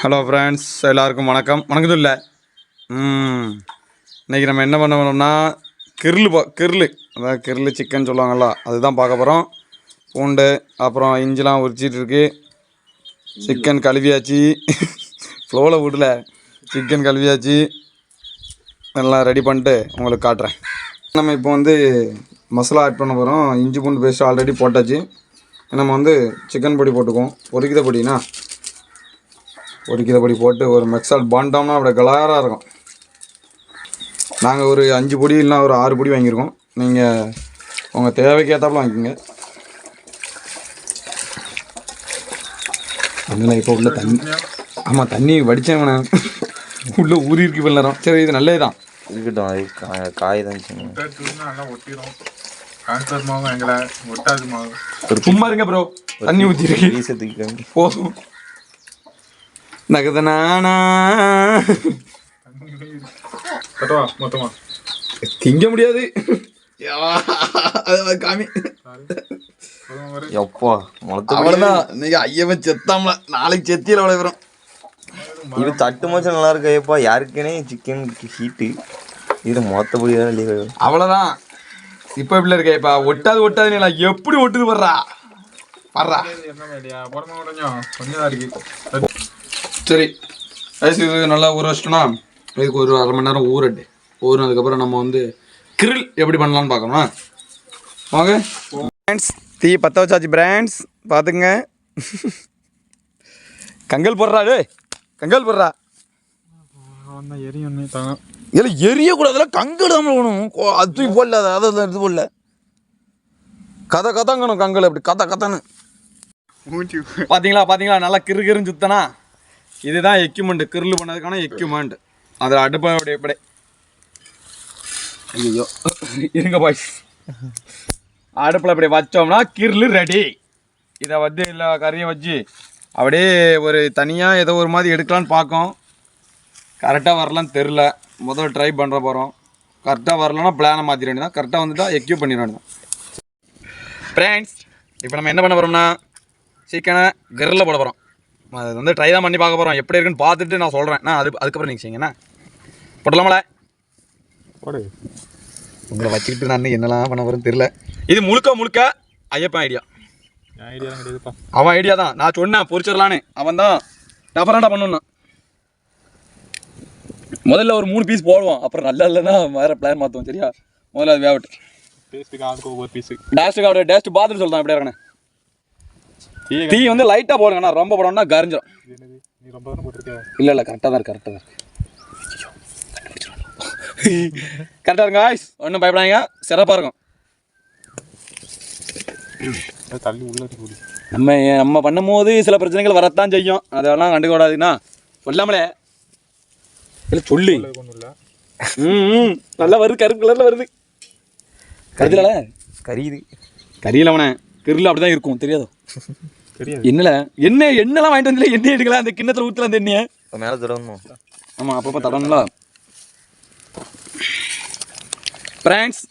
Hello friends எல்லாருக்கும் வணக்கம். வணக்கம் இல்லை இன்றைக்கி நம்ம என்ன பண்ண போகிறோம்னா கிர்லு பா கிர்லு அதாவது கிர்லு சிக்கன் சொல்லுவாங்கள்ல அதுதான் பார்க்க போகிறோம் பூண்டு அப்புறம் இஞ்சிலாம் உரிச்சிட்டு இருக்கு. சிக்கன் கழுவியாச்சு. ஃப்ளோவில் விடல. சிக்கன் கழுவியாச்சு. எல்லாம் ரெடி பண்ணிட்டு உங்களுக்கு காட்டுறேன். நம்ம இப்போ வந்து மசாலா ஆட் பண்ண போகிறோம் இஞ்சி பூண்டு பேஸ்ட் ஆல்ரெடி போட்டாச்சு. நம்ம வந்து சிக்கன் பொடி போட்டுக்குவோம். பொறிக்கிற பொடினா? பொரிக்கிற பொடி போட்டு ஒரு மெக்சால் பாண்டோம்னா அப்படியே கலாராக இருக்கும். நாங்கள் ஒரு அஞ்சு பொடி இல்லைனா ஒரு ஆறு பொடி வாங்கியிருக்கோம். நீங்கள் உங்கள் தேவைக்கு ஏற்றாப்புல வாங்கிக்கோங்க. இல்லை இப்போ உள்ள தண்ணி ஆமாம் தண்ணி வடித்தேன் உள்ளே ஊறி இருக்கு நேரம். சரி இது நல்லது தான் இருக்கட்டும் காய் தான் ஒட்டிடும் சும்மா இருங்க ப்ரோ தண்ணி ஊற்றி இருக்கு. போதும். நகதனானா மொத்தமா. திங்க முடியாது. காமி. எப்பா அவ்வளோதான் இன்னைக்கு ஐயவன் செத்தாமல. நாளைக்கு செத்தியில் அவ்வளோ வரும் இது தட்டு மோச்சம் நல்லா இருக்கு ஐயப்பா? யாருக்குனே சிக்கன் ஹீட்டு இது மொத்த பொடியாக இல்லையா அவ்வளோதான் இப்போ எப்படி இருக்க இப்போ ஒட்டாது ஒட்டாது நீ எப்படி ஒட்டுது வர்றா வர்றா கொஞ்சம் கொஞ்சம் தான் இருக்கு. சரி. ஐஸ் இது நல்லா ஊற வச்சிட்டோம்னா இதுக்கு ஒரு அரை மணி நேரம் ஊறட்டு ஊறினதுக்கப்புறம் நம்ம வந்து கிரில் எப்படி பண்ணலாம்னு பார்க்கணும்? வாங்க. ஃப்ரெண்ட்ஸ் தீ பற்ற வச்சாச்சு பிராண்ட்ஸ் பார்த்துங்க கங்கல் போடுறா டே கங்கல் போடுறா. வந்தா எரி ஒன்று தாங்க. இதில் எரியக்கூடாதுல கங்கல் தான் போகணும் அது தூக்கி போடல அதை அதை எடுத்து போடல. கதை கதங்கணும் கங்கல் அப்படி கதை கதன்னு. மூஞ்சி. பாத்தீங்களா பாத்தீங்களா? நல்லா கிறு கிருன்னு சுத்தனா. இதுதான் எக்யூப்மெண்ட் கிரில் பண்ணதுக்கான எக்யூப்மெண்ட் அதில் அடுப்பை அப்படி ஐயோ இருங்க பாய்ஸ் அடுப்பில் இப்படி வச்சோம்னா கிரில் ரெடி இதை வந்து இல்லை கறியை வச்சு அப்படியே ஒரு தனியாக ஏதோ ஒரு மாதிரி எடுக்கலான்னு பார்க்கோம். கரெக்டாக வரலான்னு தெரில முதல்ல ட்ரை பண்ணுற போகிறோம் கரெக்டாக வரலன்னா பிளானை மாற்றிட வேண்டியதான் கரெக்டாக வந்துட்டா எக்யூப் பண்ணிட வேண்டியதான் ஃப்ரெண்ட்ஸ் இப்போ நம்ம என்ன பண்ண போகிறோம்னா சிக்கனை கிரில்ல போட போகிறோம் அது வந்து ட்ரை தான் பண்ணி பார்க்க போகிறோம் எப்படி இருக்குன்னு பார்த்துட்டு நான் சொல்கிறேன் நான் அது அதுக்கப்புறம் நீங்கள் செய்யுங்கண்ணா போடலாமல போடு. உங்களை வச்சுக்கிட்டு நான் என்னெல்லாம் பண்ண போகிறேன்னு தெரில இது முழுக்க முழுக்க ஐயப்பன் ஐடியா ஐடியா கிடையாதுப்பா. அவன் ஐடியா தான். நான் சொன்னேன் பொரிச்சிடலான்னு அவன் தான் டஃபரெண்டாக பண்ணணும் முதல்ல ஒரு மூணு பீஸ் போடுவோம் அப்புறம் நல்லா இல்லைன்னா வேறு பிளான் மாற்றுவோம் சரியா? முதல்ல அது வேவட்டு டேஸ்ட்டுக்கு ஆளுக்கு ஒவ்வொரு பீஸு டேஸ்ட்டுக்கு அவரு டேஸ்ட் பார்த்துட்டு சொல்கிறேன் அப்படியே இருக்கண்ணே டீ வந்து லைட்டாக போடுங்கண்ணா. ரொம்ப போடணும்னா கரிஞ்சிடும் இல்லை இல்லை கரெக்டாக தான் கரெக்டாக தான் இருக்கு. கரெக்டாக இருங்க guys. ஒன்றும் பயப்படாதீங்க. சிறப்பாக இருக்கும். அது தள்ளி உள்ள நம்ம நம்ம பண்ணும்போது சில பிரச்சனைகள் வரத்தான் செய்யும். அதெல்லாம் கண்டுக்க கூடாதுன்னா சொல்லாமலே. இல்லை சொல்லி. ம் ம். நல்லா வருது கருப்பு கலரில் வருது. கருதுல கரியுது. கறியில் அவனை. கருவில் அப்படி தான் இருக்கும் தெரியாது? என்னல? என்ன என்னெல்லாம் வாங்கிட்டு வந்தில எண்ணெய் எடுக்கலாம் அந்த கிண்ணத்தில் ஊற்றலாம் அந்த எண்ணெயை? இப்போ மேலே தொடரணும் ஆமாம் அப்பப்போ தடணுங்களா ஃப்ரெண்ட்ஸ்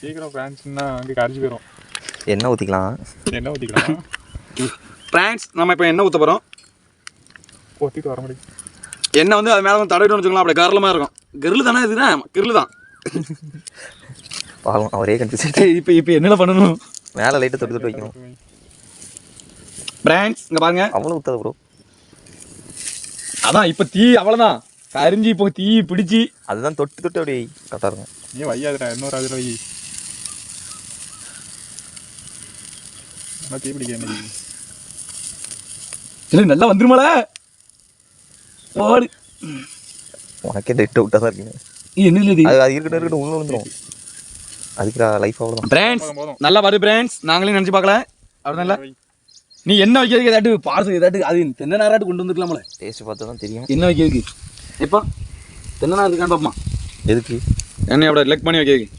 சீக்கிரம் ஃப்ரான்ஸ்னா அங்கே கரைச்சி போயிடும் எண்ணெய் ஊற்றிக்கலாம் என்ன ஊற்றிக்கலாம் ஃப்ரெண்ட்ஸ் நம்ம இப்போ எண்ணெய் ஊற்ற போகிறோம் ஒத்திட்டு வர முடியும். எண்ணெய் வந்து அது மேலே வந்து தடவிட்டு வச்சுக்கலாம் அப்படியே கரலமாக இருக்கும். கிரில் தானே இதுதான் கிரில் தான். பாவம் அவரே கன்ஃபியூஸ் இப்போ இப்போ என்னென்ன பண்ணணும். மேலே லைட்டை தொட்டு தொட்டு வைக்கணும். ஃப்ரெண்ட்ஸ் இங்கே பாருங்க. அவ்வளோ ஊற்றாது ப்ரோ அதான் இப்போ தீ அவ்வளோதான் கரிஞ்சு இப்போ தீ பிடிச்சி. அதுதான் தொட்டு தொட்டு அப்படி கரெக்டாக இருக்கும். நீ வையாதுடா இன்னொரு அதில் வை. தீ பிடிக்க என்ன இல்லை. நல்லா வந்துருமால? ஓடு. உனக்கே டெட்டு விட்டா தான் இருக்குங்க. என்ன இது? அது அது இருக்கட்டும் இருக்கட்டும் உள்ள விழுந்துரும் அதுக்கு லைஃப் அவ்வளோதான் பிராண்ட்ஸ். நல்லா வருது பிராண்ட்ஸ் நாங்களே நினச்சி பார்க்கல. அப்படிதான் இல்லை. நீ என்ன வைக்கிறதுக்கு ஏதாட்டு பார்சல் ஏதாட்டு அது தென்னை நேராட்டு கொண்டு வந்துருக்கலாமல டேஸ்ட் பார்த்தா தான் தெரியும். என்ன வைக்கிறதுக்கு? இப்போ தென்னை நேரம் இருக்கான்னு பார்ப்போமா எதுக்கு? எண்ணெய் அப்படி லெக் பண்ணி வைக்கிறதுக்கு?